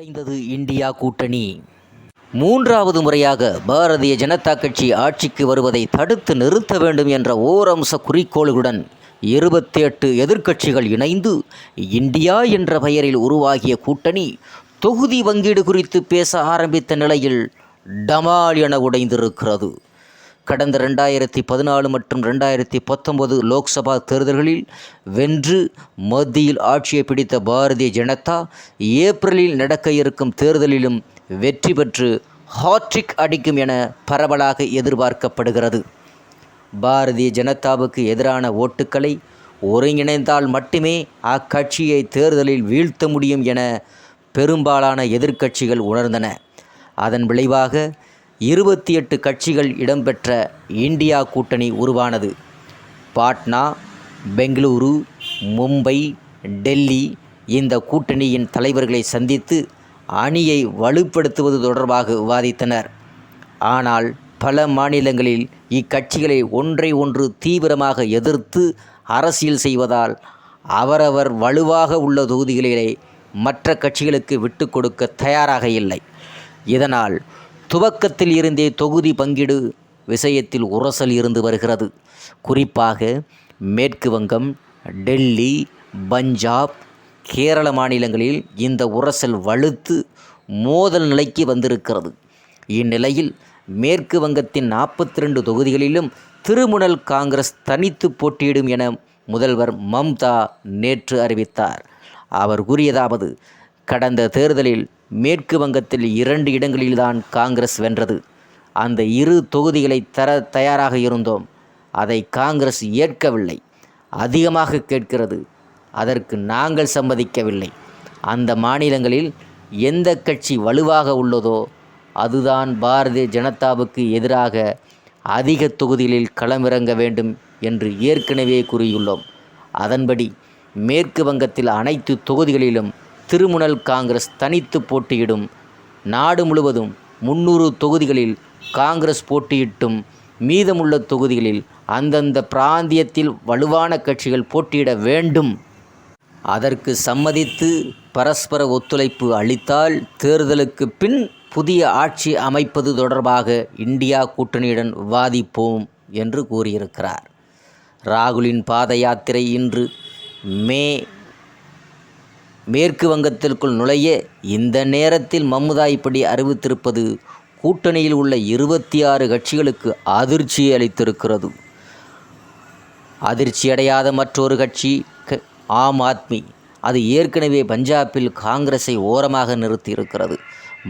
உடைந்தது India கூட்டணி. மூன்றாவது முறையாக பாரதிய ஜனதா கட்சி ஆட்சிக்கு வருவதை தடுத்து நிறுத்த வேண்டும் என்ற ஓரம்ச குறிக்கோளுடன் இருபத்தி எட்டு எதிர்க்கட்சிகள் இணைந்து இந்தியா என்ற பெயரில் உருவாகிய கூட்டணி தொகுதி வங்கீடு குறித்து பேச ஆரம்பித்த நிலையில் டமால் என உடைந்திருக்கிறது. கடந்த ரெண்டாயிரத்தி பதினாலு மற்றும் ரெண்டாயிரத்தி பத்தொன்பது லோக்சபா தேர்தல்களில் வென்று மத்தியில் ஆட்சியை பிடித்த பாரதிய ஜனதா ஏப்ரலில் நடக்க இருக்கும் தேர்தலிலும் வெற்றி பெற்று ஹாட்ரிக் அடிக்கும் என பரவலாக எதிர்பார்க்கப்படுகிறது. பாரதிய ஜனதாவுக்கு எதிரான ஓட்டுக்களை ஒருங்கிணைந்தால் மட்டுமே அக்கட்சியை தேர்தலில் வீழ்த்த முடியும் என பெரும்பாலான எதிர்க்கட்சிகள் உணர்ந்தன. அதன் விளைவாக இருபத்தி எட்டு கட்சிகள் இடம்பெற்ற இந்தியா கூட்டணி உருவானது. பாட்னா பெங்களூரு மும்பை டெல்லி இந்த கூட்டணியின் தலைவர்களை சந்தித்து அணியை வலுப்படுத்துவது தொடர்பாக விவாதித்தனர். ஆனால் பல மாநிலங்களில் இக்கட்சிகளை ஒன்றை ஒன்று தீவிரமாக எதிர்த்து அரசியல் செய்வதால் அவரவர் வலுவாக உள்ள தொகுதிகளிலே மற்ற கட்சிகளுக்கு விட்டு கொடுக்க தயாராக இல்லை. இதனால் துவக்கத்தில் இருந்தே தொகுதி பங்கீடு விஷயத்தில் உரசல் இருந்து வருகிறது. குறிப்பாக மேற்கு வங்கம் டெல்லி பஞ்சாப் கேரள மாநிலங்களில் இந்த உரசல் வலுத்து மோதல் நிலைக்கு வந்திருக்கிறது. இந்நிலையில் மேற்கு வங்கத்தின் நாற்பத்தி ரெண்டு தொகுதிகளிலும் திருமுனல் காங்கிரஸ் தனித்து போட்டியிடும் என முதல்வர் மம்தா நேற்று அறிவித்தார். அவர் கூறியதாவது கடந்த தேர்தலில் மேற்கு வங்கத்தில் இரண்டு இடங்களில்தான் காங்கிரஸ் வென்றது. அந்த இரு தொகுதிகளை தர தயாராக இருந்தோம். அதை காங்கிரஸ் ஏற்கவில்லை. அதிகமாக கேட்கிறது. அதற்கு நாங்கள் சம்மதிக்கவில்லை. அந்த மாநிலங்களில் எந்த கட்சி வலுவாக உள்ளதோ அதுதான் பாரதிய ஜனதாவுக்கு எதிராக அதிக தொகுதிகளில் களமிறங்க வேண்டும் என்று ஏற்கனவே கூறியுள்ளோம். அதன்படி மேற்கு வங்கத்தில் அனைத்து தொகுதிகளிலும் திருமுனல் காங்கிரஸ் தனித்து போட்டியிடும். நாடு முழுவதும் முன்னூறு தொகுதிகளில் காங்கிரஸ் போட்டியிட்டும். மீதமுள்ள தொகுதிகளில் அந்தந்த பிராந்தியத்தில் வலுவான கட்சிகள் போட்டியிட வேண்டும். அதற்கு சம்மதித்து பரஸ்பர ஒத்துழைப்பு அளித்தால் தேர்தலுக்கு பின் புதிய ஆட்சி அமைப்பது தொடர்பாக இந்தியா கூட்டணியுடன் விவாதிப்போம் என்று கூறியிருக்கிறார். ராகுலின் பாத யாத்திரை இன்று மே மேற்கு வங்கத்திற்குள் நுழைய இந்த நேரத்தில் மம்முதா இப்படி அறிவித்திருப்பது கூட்டணியில் உள்ள இருபத்தி ஆறு கட்சிகளுக்கு அதிர்ச்சியை அளித்திருக்கிறது. அதிர்ச்சியடையாத மற்றொரு கட்சி ஆம் ஆத்மி. அது ஏற்கனவே பஞ்சாபில் காங்கிரஸை ஓரமாக நிறுத்தியிருக்கிறது.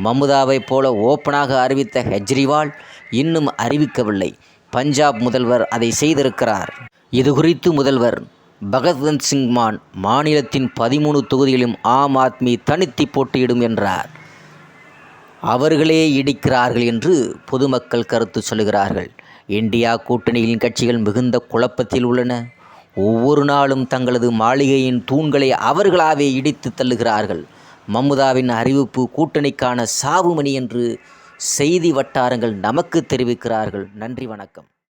மமுதாவைப் போல ஓப்பனாக அறிவித்த கெஜ்ரிவால் இன்னும் அறிவிக்கவில்லை. பஞ்சாப் முதல்வர் அதை செய்திருக்கிறார். இது குறித்து முதல்வர் பகத்வந்த் சிங் மான் மாநிலத்தின் பதிமூணு தொகுதிகளிலும் ஆம் ஆத்மி தனித்து போட்டியிடும் என்றார். அவர்களே இடிக்கிறார்கள் என்று பொதுமக்கள் கருத்து சொல்கிறார்கள் இந்தியா கூட்டணியின் கட்சிகள் மிகுந்த குழப்பத்தில் உள்ளன. ஒவ்வொரு நாளும் தங்களது மாளிகையின் தூண்களை அவர்களாவே இடித்து தள்ளுகிறார்கள். மம்முதாவின் அறிவிப்பு கூட்டணிக்கான சாவுமணி என்று செய்தி வட்டாரங்கள் நமக்கு தெரிவிக்கிறார்கள். நன்றி வணக்கம்.